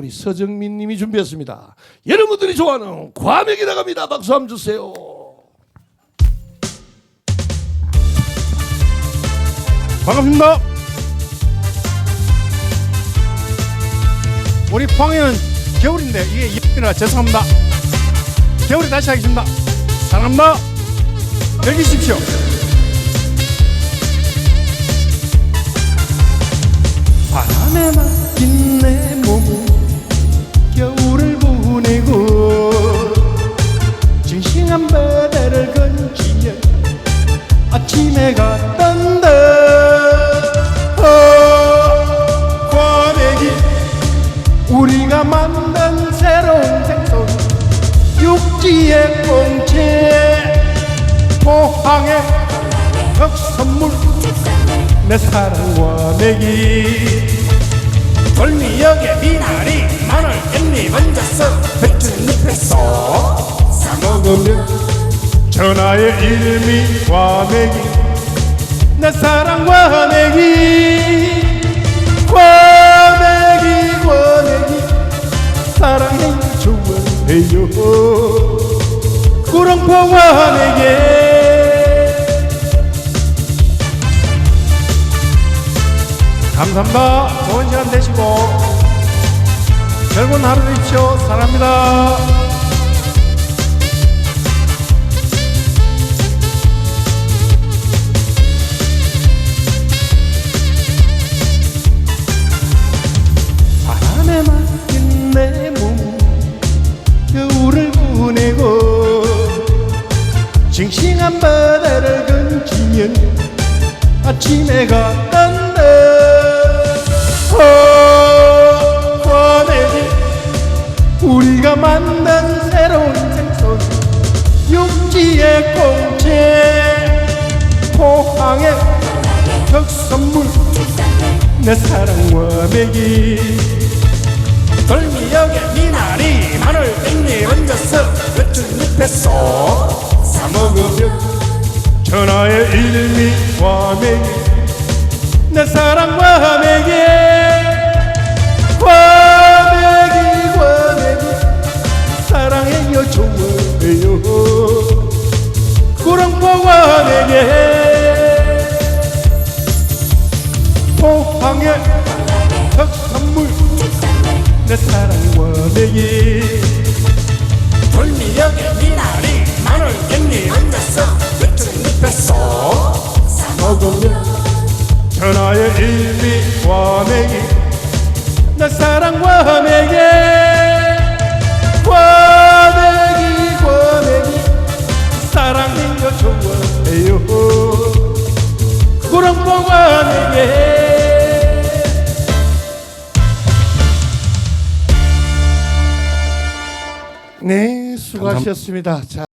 우리 서정민 님이 준비했습니다. 여러분들이 좋아하는 과메기 나갑니다. 박수 한번 주세요. 반갑습니다. 우리 포항에는 겨울인데 이게 이이라 죄송합니다. 겨울에 다시 하겠습니다. 사랑합니다. 즐기십시오. 바람에 맡긴 내 아침에 갔단다. 어, 과메기 우리가 만든 새로운 생선 육지의 공채 포항의 흑선물 내 사랑과 내기. 돌미역에 미나리 마늘 깻잎 얹어서 배추 잎에서 싸먹으면 전하의 일미 과메기 내 사랑과 내기 과메기 과메기 사랑해 좋아해요 구렁포 과메기 감사합니다. 좋은 시간 되시고 즐거운 하루 되십시오. 사랑합니다. 아침에 갔단다. 어, 과메기 우리가 만든 새로운 생선 육지의 공채. 포항의 특선물 내 사랑과 맥이. 돌미역에 미나리 마늘 깻잎 얹어서 배추 잎에서 싸먹으면 전하 의 일미와 맥이 내 사랑과 화맥이 화맥이 화맥이 사랑해요 좋아해요. 구렁포 화맥이 포항의 특산물 내 사랑과 맥이 돌미역에 미나리 마늘 깻잎 얹어 잎에서 싸먹으면 전하의 일미와 맥이 내 사랑과 맥이 과메기 과메기. 사랑해요 좋아해요. 구렁뽕 과메기 네 수고하셨습니다. 자.